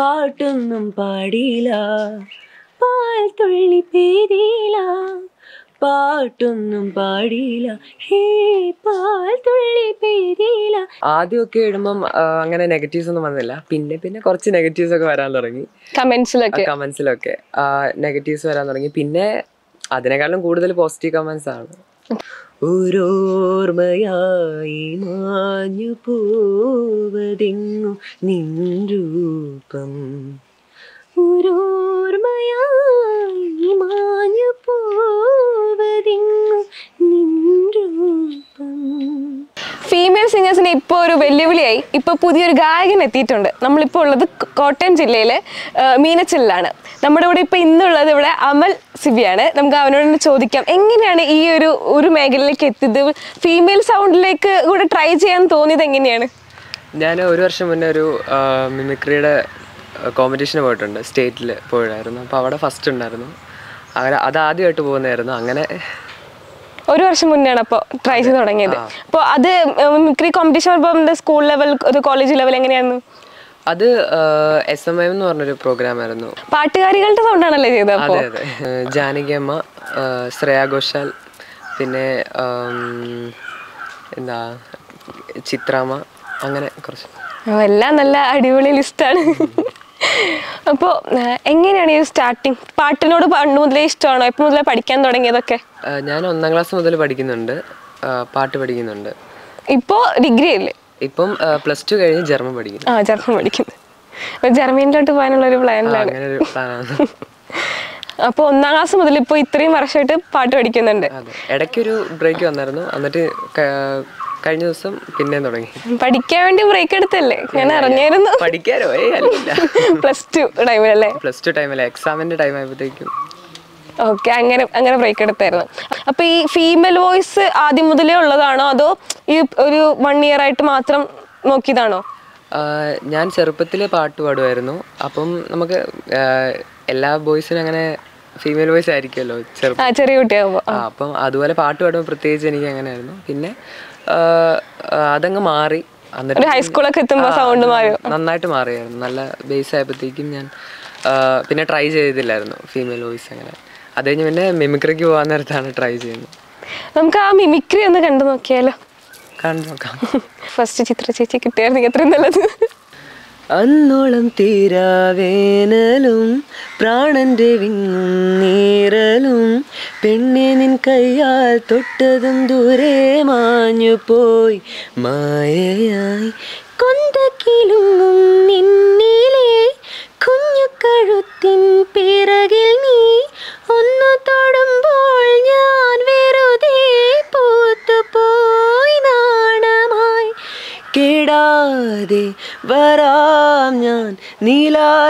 പാട്ടൊന്നും പാടിയില്ല. പാൽ തുള്ളി പേരില്ല പാട്ടൊന്നും പാടിയില്ല. ഹേ പാൽ തുള്ളി പേരില്ല ആദ്യമൊക്കെ ഇടുമ്പം ആ, അങ്ങനെ നെഗറ്റീവ്സ് ഒന്നും വന്നില്ല. പിന്നെ പിന്നെ കുറച്ച് നെഗറ്റീവ്സ് ഒക്കെ വരാൻ തുടങ്ങി. കമന്റ്സിലൊക്കെ. കമന്റ്സിലൊക്കെ നെഗറ്റീവ്സ് വരാൻ തുടങ്ങി. പിന്നെ അതിനേക്കാളും കൂടുതൽ പോസിറ്റീവ് കമന്റ്സ് ആണ്. ഓരോർമ്മയായി മാഞ്ഞു പോവതിങ്ങു നിൻ രൂപം ഓരോർമ്മയായി മാഞ്ഞു പോവതെങ്ങു ഇപ്പോൾ ഒരു വെല്ലുവിളിയായി. ഇപ്പോൾ പുതിയൊരു ഗായകൻ എത്തിയിട്ടുണ്ട്. നമ്മളിപ്പോൾ ഉള്ളത് കോട്ടയം ജില്ലയിലെ മീനച്ചിലാണ് നമ്മുടെ കൂടെ ഇപ്പോൾ ഇന്നുള്ളത് ഇവിടെ അമൽ സിബിയാണ്. നമുക്ക് അവനോട് ചോദിക്കാം. എങ്ങനെയാണ് ഈ ഒരു ഒരു മേഖലയിലേക്ക് എത്തിയത്? ഫീമെയിൽ സൗണ്ടിലേക്ക് കൂടെ ട്രൈ ചെയ്യാൻ തോന്നിയത് എങ്ങനെയാണ്? ഞാൻ ഒരു വർഷം മുന്നേ ഒരു മിമിക്രിയുടെ കോമ്പറ്റീഷന് പോയിട്ടുണ്ട്. സ്റ്റേറ്റിൽ പോയിട്ടായിരുന്നു അപ്പോൾ അവിടെ ഫസ്റ്റ് ഉണ്ടായിരുന്നു. അങ്ങനെ അത് ആദ്യമായിട്ട് പോകുന്നതായിരുന്നു. അങ്ങനെ ഒരു വർഷം മുന്നെയാണ് അപ്പോൾ ട്രൈ ചെയ്ത് തുടങ്ങിയത്. അപ്പോൾ അത് മിമിക്രി കോമ്പറ്റീഷൻ പറയുമ്പോൾ സ്കൂൾ ലെവൽ ഒരു കോളേജ് ലെവൽ എങ്ങനെയായിരുന്നു? അത് എസ് എം എം എന്ന് പറഞ്ഞൊരു പ്രോഗ്രാം ആയിരുന്നു. പാട്ടുകാരികളുടെ സൗണ്ടാണല്ലേ ചെയ്തത് അതെ അതെ. ഏഹ് ജാനകി അമ്മ ഏഹ് ശ്രേയ ഘോഷാൽ പിന്നെ എന്താ ചിത്രാമ്മ അങ്ങനെ കുറച്ച്. എല്ലാം നല്ല അടിപൊളി ലിസ്റ്റാണ് അപ്പോൾ എങ്ങനെയാണ് ഈ സ്റ്റാർട്ടിങ് പാട്ടിനോട് പണ്ട് മുതലേ ഇഷ്ടമാണോ? എപ്പോൾ മുതലേ പഠിക്കാൻ തുടങ്ങിയതൊക്കെ? ഞാൻ ഒന്നാം ക്ലാസ് മുതൽ പഠിക്കുന്നുണ്ട്. പാട്ട് പഠിക്കുന്നുണ്ട്. ഇപ്പോ ഡിഗ്രി അല്ലേ? ഇപ്പം പ്ലസ് ടു കഴിഞ്ഞ് ജർമ്മൻ പഠിക്കുന്നു. ആ ജർമ്മൻ പഠിക്കുന്നു. അപ്പോൾ ജർമ്മനിലോട്ട് പോകാനുള്ള ഒരു പ്ലാനിലാണ് അപ്പോൾ ഒന്നാം ക്ലാസ് മുതൽ ഇപ്പൊ ഇത്രയും വർഷമായിട്ട് പാട്ട് പഠിക്കുന്നുണ്ട്. ഇടയ്ക്ക് ഇടയ്ക്കൊരു ബ്രേക്ക് വന്നായിരുന്നു. എന്നിട്ട് കഴിഞ്ഞ ദിവസം പിന്നെ തുടങ്ങി. പഠിക്കാൻ വേണ്ടി ബ്രേക്ക് എടുത്തല്ലേ? ഞാൻ അറിഞ്ഞായിരുന്നു. പഠിക്കാനോ? പ്ലസ് ടു ടൈമിലല്ലേ പ്ലസ് ടു ടൈമിലെ എക്സാമിന്റെ ടൈം ആയപ്പോഴത്തേക്കും. ഓക്കെ അങ്ങനെ അങ്ങനെ ബ്രേക്ക് എടുത്തായിരുന്നു. അപ്പൊ ഈ ഫീമെയിൽ വോയിസ് ആദ്യം മുതലേ ഉള്ളതാണോ? അതോ ഈ ഒരു വൺ ഇയർ ആയിട്ട് മാത്രം നോക്കിയതാണോ? ഞാൻ ചെറുപ്പത്തിൽ പാട്ട് പാടുമായിരുന്നു. അപ്പം നമുക്ക് എല്ലാ ബോയ്സിനും അങ്ങനെ ഫീമെയിൽ വോയിസ് ആയിരിക്കുമല്ലോ ചെറുപ്പം. ചെറിയ കുട്ടിയാകുമ്പോൾ അപ്പം അതുപോലെ പാട്ട് പാടുമ്പോൾ പ്രത്യേകിച്ച് എനിക്ക് അങ്ങനെയായിരുന്നു. പിന്നെ അതങ്ങ് മാറി. എന്നിട്ട് ഹൈസ്കൂളൊക്കെ എത്തുമ്പോൾ സൗണ്ട് മാറി. നന്നായിട്ട് മാറിയായിരുന്നു. നല്ല ബേസ് ആയപ്പോഴത്തേക്കും ഞാൻ പിന്നെ ട്രൈ ചെയ്തില്ലായിരുന്നു ഫീമെയിൽ വോയിസ് അങ്ങനെ. അത് കഴിഞ്ഞ് പിന്നെ മിമിക്രിക്ക് പോകാൻ നേരത്താണ് ട്രൈ ചെയ്യുന്നത്. നമുക്ക് ആ മിമിക്രി ഒന്ന് കണ്ടു നോക്കിയാലോ? കണ്ടു നോക്കാം. ഫസ്റ്റ് ചിത്ര ചേച്ചി കിട്ടിയായിരുന്നു. എത്രയും നല്ലത്. അന്നോളം തീരാവേനലും പ്രാണന്റെ വിങ്ങും നീറലും പെണ്ണെ നിൻ കയ്യാൽ തൊട്ടതും ദൂരെ മാഞ്ഞു പോയി മായയായി കൊന്തക്കിലുങ്ങും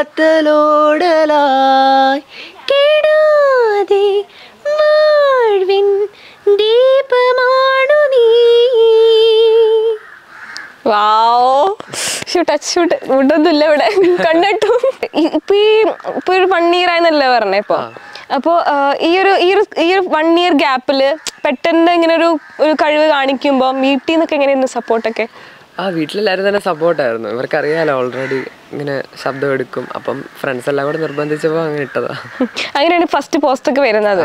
നീലാത്തലോടലായി കേടാതെ വാഴ്വിൻ ദീപമാണു നീ. വാവോ. ടച്ച് ഷൂട്ട് ഇവിടെ. കണ്ടിട്ടു ഇപ്പൊ ഈ ഇപ്പൊ ഒരു വൺ ഇയർ ആയെന്നല്ലേ പറഞ്ഞേ ഇപ്പൊ? അപ്പോ ഈ ഒരു ഈ ഒരു ഈ ഒരു വൺ ഇയർ ഗ്യാപ്പിൽ പെട്ടെന്ന് ഇങ്ങനെ ഒരു ഒരു കഴിവ് കാണിക്കുമ്പോ വീട്ടിൽ നിന്നൊക്കെ എങ്ങനെയായിരുന്നു സപ്പോർട്ടൊക്കെ ആ വീട്ടിലെല്ലാവരും തന്നെ സപ്പോർട്ടായിരുന്നു ഇവർക്കറിയാലോ ഓൾറെഡി ഇങ്ങനെ ശബ്ദം എടുക്കും. അപ്പം ഫ്രണ്ട്സ് എല്ലാം കൂടെ നിർബന്ധിച്ചപ്പോൾ അങ്ങനെ ഇട്ടതാ. അങ്ങനെയാണ് ഫസ്റ്റ് പോസ്റ്റ് ഒക്കെ വരുന്നത്.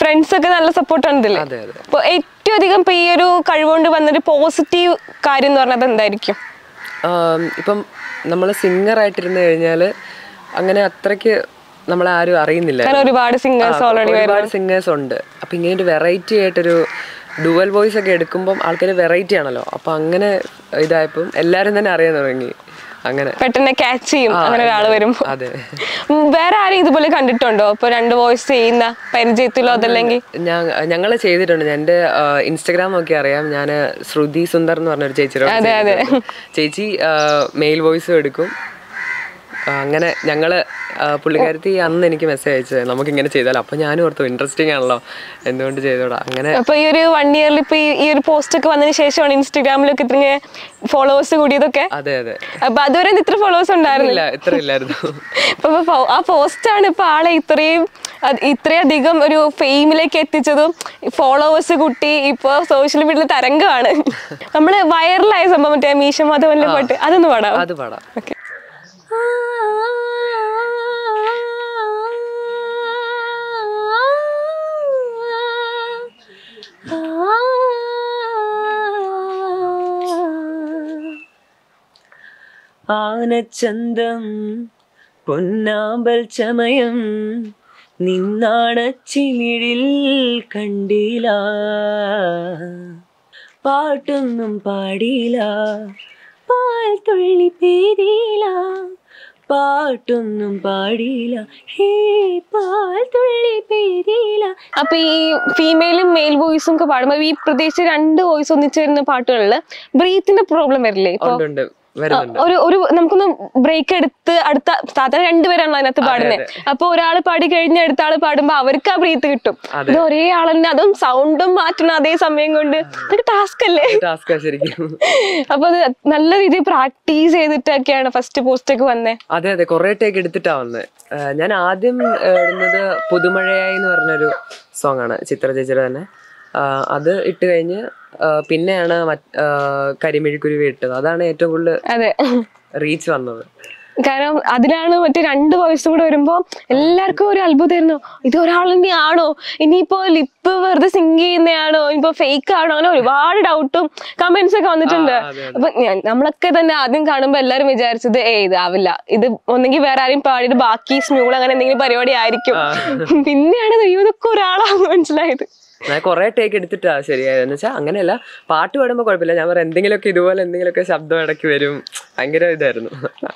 ഫ്രണ്ട്സ് ഒക്കെ നല്ല സപ്പോർട്ടാണ് ഇതിൽ അതെ അതെ. അപ്പൊ ഏറ്റവും അധികം ഇപ്പൊ ഈ ഒരു കഴിവുകൊണ്ട് വന്നൊരു പോസിറ്റീവ് കാര്യം എന്ന് പറഞ്ഞത് എന്തായിരിക്കും ഇപ്പം നമ്മൾ സിംഗർ ആയിട്ടിരുന്ന് കഴിഞ്ഞാൽ അങ്ങനെ അത്രയ്ക്ക് നമ്മളെ ആരും അറിയുന്നില്ല ഒരുപാട് സിംഗേഴ്സ് ഓൾറെഡി ഒരുപാട് സിംഗേഴ്സ് ഉണ്ട്. അപ്പൊ ഇങ്ങനെ ഒരു വെറൈറ്റി ആയിട്ടൊരു ഡുവൽ വോയിസ് ഒക്കെ എടുക്കുമ്പോൾ ആൾക്കാർ വെറൈറ്റി ആണല്ലോ. അപ്പൊ അങ്ങനെ ഇതായപ്പം എല്ലാരും തന്നെ അറിയാൻ തുടങ്ങി. അങ്ങനെ. പെട്ടെന്ന് ക്യാച്ച് ചെയ്യും. അങ്ങനെ ഒരാൾ വരും അതെ. വേറെ ആരും ഇതുപോലെ കണ്ടിട്ടുണ്ടോ? ഇപ്പൊ രണ്ട് വോയിസ് ചെയ്യുന്ന പരിചയത്തിലോ അതല്ലെങ്കിൽ? ഞാൻ ഞങ്ങൾ ചെയ്തിട്ടുണ്ട്. എന്റെ ഇൻസ്റ്റാഗ്രാം ഒക്കെ അറിയാം. ഞാൻ ശ്രുതി സുന്ദർ എന്ന് പറഞ്ഞൊരു ഒരു. ചെയ്തിട്ടുണ്ട്. ചേച്ചി മെയിൽ വോയിസും എടുക്കും. അങ്ങനെ ഞങ്ങൾ പുള്ളിക്കാരത്തി അന്ന് എനിക്ക് മെസ്സേജ് അയച്ചത് നമുക്ക് ഇങ്ങനെ ചെയ്താലോ? അപ്പൊ ഞാനും ഓർത്തു ഇൻട്രസ്റ്റിംഗ് ആണല്ലോ എന്തുകൊണ്ട് ചെയ്തോടാ? അങ്ങനെ അപ്പൊ ഈ ഒരു വൺ ഇയറിൽ ഇപ്പൊ ഈ- ഒരു പോസ്റ്റ് ഒക്കെ വന്നതിന് ശേഷമാണ് ഇൻസ്റ്റാഗ്രാമിലൊക്കെ ഇത്രയും ഫോളോവേഴ്സ് കൂടിയതൊക്കെ? അതെ അതെ. അപ്പൊ അതുവരെ ഇത്ര ഫോളോവേഴ്സ് ഉണ്ടായിരുന്നില്ല? ഇത്ര ഇല്ലായിരുന്നു. അപ്പൊ ആ പോസ്റ്റ് ആണ് ഇപ്പൊ ആളെ ഇത്രയും ഇത്രയധികം ഒരു ഫെയിമിലേക്ക് എത്തിച്ചതും ഫോളോവേഴ്സ് കൂട്ടി ഇപ്പൊ സോഷ്യൽ മീഡിയയിൽ തരംഗമാണ്. നമ്മൾ വൈറലായ സംഭവം മറ്റേ മീശ മാധവന്റെ പാട്ട് അതൊന്ന് പാടാം അത് പാടാം. ഓക്കെ ആനച്ചന്തം പൊന്നാമ്പൽ ചമയം നിന്നാണച്ചിമിഴിൽ കണ്ടില്ല പാട്ടൊന്നും പാടിയില്ല. പാൽ തുള്ളി പേരില പാട്ടൊന്നും പാടിയില്ല. ഹേ പാൽ തുള്ളി പേരില. അപ്പൊ ഈ ഫീമെയിലും മെയിൽ വോയിസും ഒക്കെ പാടുമ്പോ ഈ പ്രത്യേകിച്ച് രണ്ട് വോയിസ് ഒന്നിച്ചു വരുന്ന പാട്ടുകളിൽ ബ്രീത്തിന്റെ പ്രോബ്ലം വരില്ലേ ഇപ്പൊ? ഒരു ഒരു നമുക്കൊന്ന് ബ്രേക്ക് എടുത്ത് അടുത്ത സാധാരണ രണ്ടുപേരാണല്ലോ അതിനകത്ത് പാടുന്നത് അപ്പൊ ഒരാൾ പാടി കഴിഞ്ഞ് അടുത്ത ആൾ പാടുമ്പോ അവർക്ക് ആ ബ്രീത്ത് കിട്ടും. ഇത് ഒരേ ആളന്നെ അതും സൗണ്ടും മാറ്റണം അതേ സമയം കൊണ്ട്. ടാസ്ക് അല്ലേ? അപ്പൊ അത് നല്ല രീതിയിൽ പ്രാക്ടീസ് ചെയ്തിട്ടൊക്കെയാണ് ഫസ്റ്റ് പോസ്റ്റ് ഒക്കെ വന്നേ. അതെ അതെ. കുറെ ടേക്ക് എടുത്തിട്ടാ വന്നത് ഞാൻ ആദ്യം ഇടുന്നത് പുതുമഴയായി എന്ന് പറഞ്ഞൊരു സോങ് ആണ്. ചിത്ര ചേച്ചിയുടെ തന്നെ. അത് ഇട്ട് കഴിഞ്ഞ് പിന്നെയാണ് കരിമിഴിക്കുരുവി ഇട്ടത്. അതാണ് ഏറ്റവും കൂടുതൽ അതെ. റീച്ച് വന്നത്. കാരണം അതിലാണ് മറ്റേ രണ്ട് വോയിസും കൂടെ വരുമ്പോ എല്ലാവർക്കും ഒരു അത്ഭുതമായിരുന്നു. ഇത് ഒരാൾ തന്നെയാണോ? ഇനിയിപ്പോ ലിപ്പ് വെറുതെ സിങ്ക് ചെയ്യുന്നതാണോ ഇനിയിപ്പോ ഫേക്ക് ആണോ? അങ്ങനെ ഒരുപാട് ഡൗട്ടും കമന്റ്സ് ഒക്കെ വന്നിട്ടുണ്ട്. അപ്പൊ നമ്മളൊക്കെ തന്നെ ആദ്യം കാണുമ്പോ എല്ലാരും വിചാരിച്ചത് ഏ ഇതാവില്ല ഇത് ഒന്നെങ്കിൽ വേറെ ആരും പാടിയിട്ട് ബാക്കി സ്മ്യൂൾ അങ്ങനെ എന്തെങ്കിലും പരിപാടി ആയിരിക്കും. പിന്നെയാണ് ഇതൊക്കെ ഒരാളാന്ന് മനസ്സിലായത്. ഞാൻ കുറേ ടേക്ക് എടുത്തിട്ടാ ശരിയായത്. എന്ന് വെച്ചാൽ അങ്ങനെയല്ല പാട്ട് പാടുമ്പോൾ കുഴപ്പമില്ല ഞാൻ പറയാം എന്തെങ്കിലുമൊക്കെ ഇതുപോലെ എന്തെങ്കിലുമൊക്കെ ശബ്ദം ഇടയ്ക്ക് വരും. ഭയങ്കര ഇതായിരുന്നു.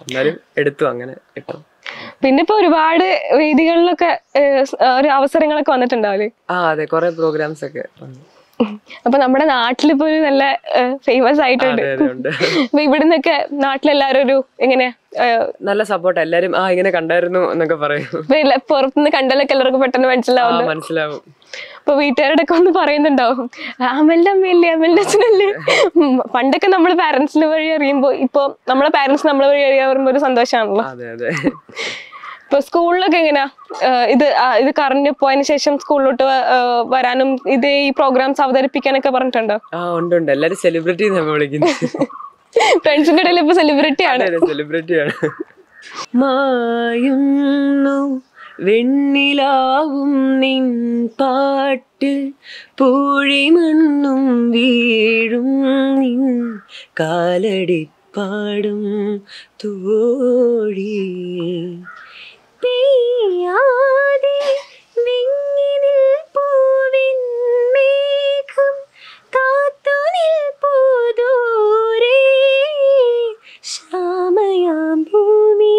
എന്നാലും എടുത്തു അങ്ങനെ ഇട്ടു. പിന്നെ ഇപ്പൊ ഒരുപാട് വേദികളിലൊക്കെ ഒരു അവസരങ്ങളൊക്കെ വന്നിട്ടുണ്ടാവില്ലേ ആ അതെ. കുറെ പ്രോഗ്രാംസ് ഒക്കെ. അപ്പൊ നമ്മുടെ നാട്ടിലിപ്പോ ഒരു നല്ല ഫേമസ് ആയിട്ടുണ്ട്. അപ്പൊ ഇവിടുന്നൊക്കെ നാട്ടിലെല്ലാരും ഒരു എങ്ങനെ നല്ല സപ്പോർട്ട് എല്ലാരും ആ ഇങ്ങനെ കണ്ടായിരുന്നു എന്നൊക്കെ പറയും. പുറത്തുനിന്ന് കണ്ടാലൊക്കെ എല്ലാവർക്കും പെട്ടെന്ന് മനസ്സിലാവും. മനസ്സിലാവും. അപ്പൊ വീട്ടുകാരുടെ ഒക്കെ ഒന്ന് പറയുന്നുണ്ടാവും. അമലിന്റെ അമ്മയല്ലേ അമലിന്റെ അച്ഛനല്ലേ? പണ്ടൊക്കെ നമ്മൾ പാരന്റ്സിന് വഴി അറിയുമ്പോ ഇപ്പൊ നമ്മളെ പാരന്റ്സ് നമ്മളെ വഴി അറിയാൻ ഒരു സന്തോഷമാണല്ലോ. ഇപ്പൊ സ്കൂളിലൊക്കെ എങ്ങനെയാ ഇത് ഇത് കറണ്ട് പോയതിനു ശേഷം സ്കൂളിലോട്ട് വരാനും ഇത് ഈ പ്രോഗ്രാംസ് അവതരിപ്പിക്കാനൊക്കെ പറഞ്ഞിട്ടുണ്ടോ? ആ ഉണ്ട് ഉണ്ട്. എല്ലാരും സെലിബ്രിറ്റി വിളിക്കുന്നത് ഫ്രണ്ട്സിന്റെ ഇടയിൽ ഇപ്പൊ സെലിബ്രിറ്റി ആണ്. സെലിബ്രിറ്റിയാണ് മായുന്നു വെണ്ണിലാവും നിൻ പാട്ട്. പൂഴിമണ്ണും വീഴും നിൻ കാലടിപ്പാടും. തോഴി വിങ്ങിനിൽ പൂവിൻ ഭൂമി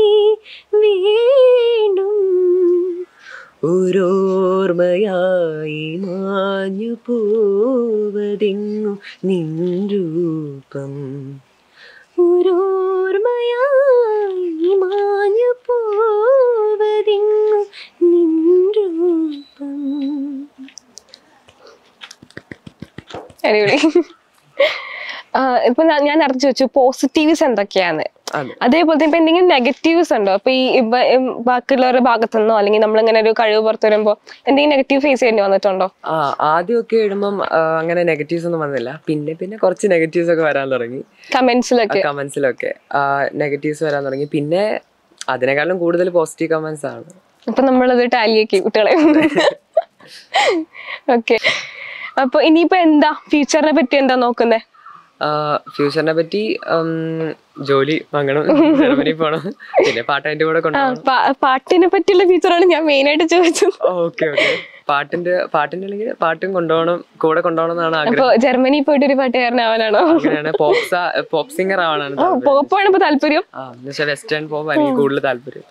മാഞ്ഞു പോവതിങ്ങു നിൻ രൂപം. ഓരോർമ്മയായി അടിപൊളി ഇപ്പൊ ഞാൻ അറിഞ്ഞു ചോദിച്ചു പോസിറ്റീവ്സ് എന്തൊക്കെയാണ്? അതേപോലെ തന്നെ ഇപ്പൊ എന്തെങ്കിലും നെഗറ്റീവ്സ് ഉണ്ടോ? അപ്പൊ ഈ ഇപ്പൊ, ഉം, ബാക്കിയുള്ളവരുടെ ഭാഗത്തു നിന്നോ അല്ലെങ്കിൽ നമ്മളിങ്ങനെ ഒരു കഴിവ് പുറത്തു വരുമ്പോ എന്തെങ്കിലും നെഗറ്റീവ് ഫേസ് ചെയ്യേണ്ടി വന്നിട്ടുണ്ടോ? ആദ്യമൊക്കെ ഇടുമ്പം അങ്ങനെ നെഗറ്റീവ്സ് ഒന്നും വന്നില്ല. പിന്നെ പിന്നെ കുറച്ച് നെഗറ്റീവ്സ് ഒക്കെ വരാൻ തുടങ്ങി. കമന്റ്സിലൊക്കെ കമന്റ്സിലൊക്കെ നെഗറ്റീവ്സ് വരാൻ തുടങ്ങി. പിന്നെ അതിനേക്കാളും കൂടുതൽ പോസിറ്റീവ് കമന്റ്സ് ആണ്. അപ്പൊ നമ്മളത് ടാലിയാക്കി കുട്ടികളെ. ഓക്കെ അപ്പൊ ഇനിയിപ്പോ എന്താ? ഫ്യൂച്ചറിനെ പറ്റി എന്താ നോക്കുന്നേ? ഫ്യൂച്ചറിനെ പറ്റി ജോലി വാങ്ങണം ജർമ്മനി പോണം. പിന്നെ പാട്ട് അതിന്റെ കൂടെ കൊണ്ടുപോകണം. പാട്ടിനെ പറ്റിയുള്ള ഫ്യൂച്ചറാണ് ഞാൻ മെയിൻ ആയിട്ട് ചോദിച്ചത്. Okay okay. പാട്ടിന്റെ പാട്ടിന്റെ അല്ലെങ്കിൽ പാട്ടും കൊണ്ടുപോകണം കൂടെ കൊണ്ടുപോകണം എന്നാണ് ആഗ്രഹം. ജർമ്മനി പോയിട്ട് ഒരു പാട്ടുകാരനാവാനാണോ പോപ്പ് സിംഗർ ആവാനാണ് താല്പര്യം. പോപ്പാണ് ഇപ്പൊ താല്പര്യം. വെസ്റ്റേൺ പോപ്പ് എനിക്ക് കൂടുതൽ താല്പര്യം.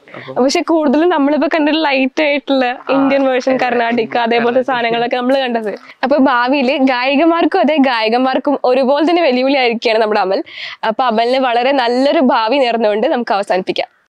പക്ഷെ കൂടുതലും നമ്മളിപ്പോ കണ്ട ലൈറ്റ് ആയിട്ടുള്ള ഇന്ത്യൻ വേർഷൻ കർണാടക അതേപോലത്തെ സാധനങ്ങളൊക്കെ നമ്മൾ കണ്ടത്. അപ്പൊ ഭാവിയിൽ ഗായികമാർക്കും അതെ ഗായകന്മാർക്കും ഒരുപോലെ തന്നെ വെല്ലുവിളി ആയിരിക്കുകയാണ് നമ്മുടെ അമൽ. അപ്പൊ അമലിന് വളരെ നല്ലൊരു ഭാവി നേർന്നുകൊണ്ട് നമുക്ക് അവസാനിപ്പിക്കാം.